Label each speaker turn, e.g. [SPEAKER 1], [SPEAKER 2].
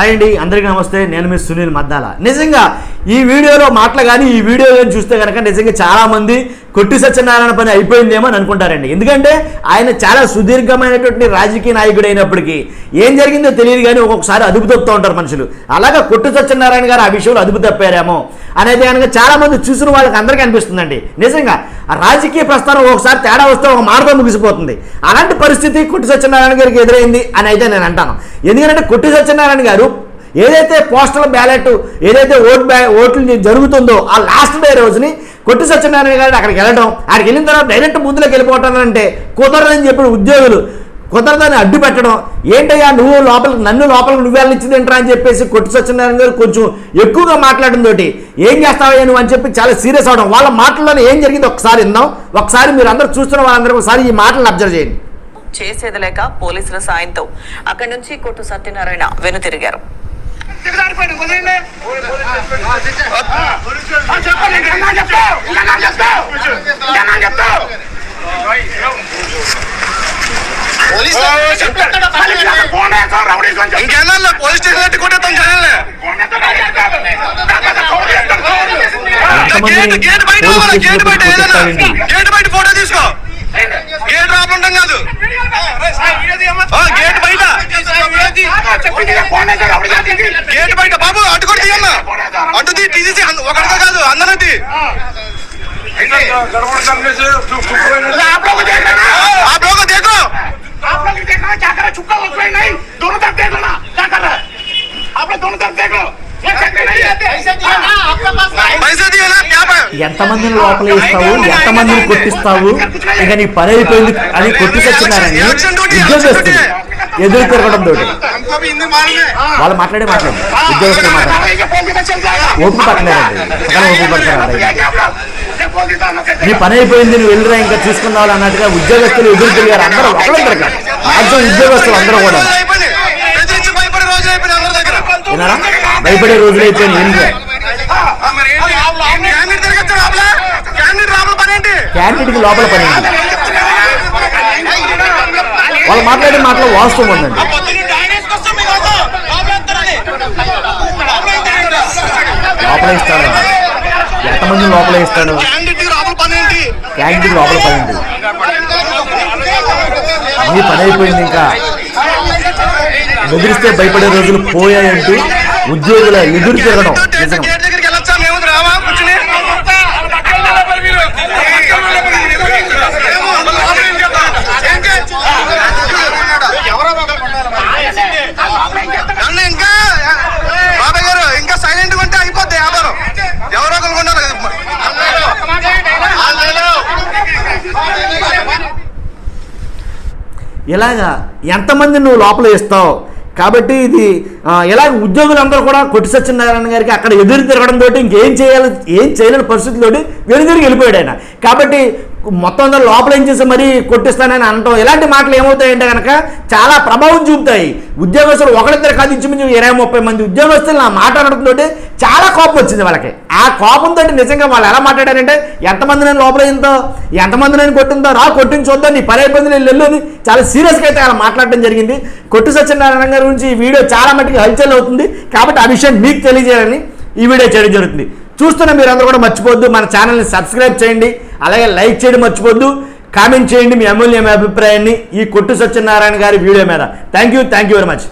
[SPEAKER 1] Hi అండి అందరికీ నమస్తే. నేను మీ సునీల్ మద్దాల. నిజంగా ఈ వీడియోలో మాటలు కానీ ఈ వీడియోలో చూస్తే కనుక నిజంగా చాలామంది కొట్టి సత్యనారాయణ పని అయిపోయిందేమో అని అనుకుంటారండి. ఎందుకంటే ఆయన చాలా సుదీర్ఘమైనటువంటి రాజకీయ నాయకుడు అయినప్పటికీ ఏం జరిగిందో తెలియదు కానీ ఒక్కొక్కసారి అదుపు తప్పుతూ ఉంటారు మనుషులు. అలాగా కొట్టి సత్యనారాయణ గారు ఆ విషయంలో అదుపు తప్పారేమో అనేది కనుక చాలామంది చూసిన వాళ్ళకి అందరికీ అనిపిస్తుందండి. నిజంగా రాజకీయ ప్రస్థానం ఒకసారి తేడా వస్తే ఒక మార్గం ముగిసిపోతుంది. అలాంటి పరిస్థితి కొట్టి సత్యనారాయణ గారికి ఎదురైంది అని అయితే నేను అంటాను. ఎందుకంటే కొట్టి సత్యనారాయణ గారు ఏదైతే పోస్టల్ బ్యాలెట్ ఏదైతే ఓట్ బ్యా ఓట్లు జరుగుతుందో ఆ లాస్ట్ డే రోజుని కొట్టి సత్యనారాయణ గారు అక్కడికి వెళ్ళడం అక్కడికి వెళ్ళిన తర్వాత డైరెక్ట్ ముందులోకి వెళ్ళిపోవటం అంటే కుదరదని చెప్పిన ఉద్యోగులు కుదరదని అడ్డు పెట్టడం. ఏంటయ్యా నువ్వు లోపలికి నన్ను లోపలికి నువ్వు వెళ్ళనిచ్చింది ఏంట్రా అని చెప్పేసి కొట్టి సత్యనారాయణ గారు కొంచెం ఎక్కువగా మాట్లాడడం తోటి ఏం చేస్తావయ్యా నువ్వు? అని చెప్పి చాలా సీరియస్ అవడం. వాళ్ళ మాటల్లోనే ఏం జరిగింది ఒకసారి విందాం. ఒకసారి మీరు అందరూ చూస్తున్న వాళ్ళందరూ ఒకసారి ఈ మాటలను అబ్జర్వ్ చేయండి.
[SPEAKER 2] చేసేది లేక పోలీసుల సాయంతో అక్కడి నుంచి కొట్టు సత్యనారాయణ వెనుతిరిగారు.
[SPEAKER 3] చెప్పండి,
[SPEAKER 4] గేట్ బయట ఫోటో తీసుకో గేట్ రాకుండా కాదు ఆ, గేట్ బయట
[SPEAKER 3] చెప్పింది, ఇక ఫోన్ వేస్తావు, రౌడీ కొంచెం.
[SPEAKER 4] గేట్ బయట బాబు అటు కూడా తీయన్న అటు తీ తీసేసి అంద- ఒకటిగా కాదు అందరూ తీ
[SPEAKER 3] आप लोग देख लेना
[SPEAKER 4] ఆ బ్లోక దేకో
[SPEAKER 3] आप लोग देखना क्या कर रहे चुपका हो गए नहीं दोनों तरफ देख लेना क्या कर रहे आप लोग दोनों तरफ देख लो
[SPEAKER 1] ఎంతమందిని లోపల ఇస్తావు? ఎంతమందిని కొట్టిస్తావు? ఇక నీ పని అయిపోయింది అని కొట్టుకొచ్చినారని ఉద్యోగస్తులు ఎదురు తిరగడం తోటి. వాళ్ళు మాట్లాడే మాట్లాడు ఉద్యోగస్తులు మాట్లాడు ఓపిక పట్టలేదండి. సగం ఓపిక పడతారు నీ పని అయిపోయింది నువ్వు వెళ్ళిరా ఇంకా చూసుకుందావు అన్నట్టుగా ఉద్యోగస్తులు ఎదురు తిరిగారు. అందరూ ఒకరు తిరగారు అర్థం ఉద్యోగస్తులు అందరూ కూడా.
[SPEAKER 4] భయపడే
[SPEAKER 1] రోజులు అయిపోయింది
[SPEAKER 4] క్యాండిడేట్ లోపల పని
[SPEAKER 1] క్యాండిడేట్కి లోపల పని వాళ్ళు మాట్లాడే మాటలో వాస్తవం ఉందండి. లోపల ఇస్తాడు ఎంతమంది లోపల ఇస్తాడు
[SPEAKER 4] క్యాండిడేట్ లోపల పని ఏంటి
[SPEAKER 1] లోపల పని ఉంది పని అయిపోయింది ఇంకా. బెదిరిస్తే భయపడే రోజులు పోయాయంటూ ఉద్యోగుల ఎదురు తిరగడం ఇలాగా ఎంతమంది నువ్వు లోపల ఇస్తావు కాబట్టి ఇది ఎలా ఉద్యోగులందరూ కూడా కొట్టి సత్యనారాయణ గారికి అక్కడ ఎదురు తిరగడం తోటి ఇంకేం చేయాలి ఏం చేయలేని పరిస్థితితోటి వెనుదిరిగి వెళ్ళిపోయాడు ఆయన. కాబట్టి మొత్తం అందరూ లోపల ఏం చేసి మరీ కొట్టిస్తానని అనటం ఇలాంటి మాటలు ఏమవుతాయంటే కనుక చాలా ప్రభావం చూపుతాయి. ఉద్యోగస్తులు ఒకరిద్దరు కాదు ఇంచుమించు ఇరవై ముప్పై మంది ఉద్యోగస్తులు నా మాట అనడంతో చాలా కోపం వచ్చింది వాళ్ళకి. ఆ కోపంతో నిజంగా వాళ్ళు ఎలా మాట్లాడారంటే ఎంతమంది నేను లోపల ఇంతో ఎంతమంది నేను కొట్టిందో రా కొట్టించి చూద్దాం నీ పని అయిపోయింది నేను వెళ్ళు అని చాలా సీరియస్గా అయితే అలా మాట్లాడడం జరిగింది. కొట్టు సత్యనారాయణ గారి గురించి ఈ వీడియో చాలా మటుకు హల్చల్ అవుతుంది. కాబట్టి ఆ విషయం మీకు తెలియజేయాలని ఈ వీడియో చేయడం జరుగుతుంది. చూస్తున్న మీరందరూ కూడా మర్చిపోద్దు మన ఛానల్ని సబ్స్క్రైబ్ చేయండి. అలాగే లైక్ చేయడం మర్చిపోద్దు. కామెంట్ చేయండి మీ అమూల్యమైన అభిప్రాయాన్ని ఈ కొట్టు సత్యనారాయణ గారి వీడియో మీద. Thank you thank you very much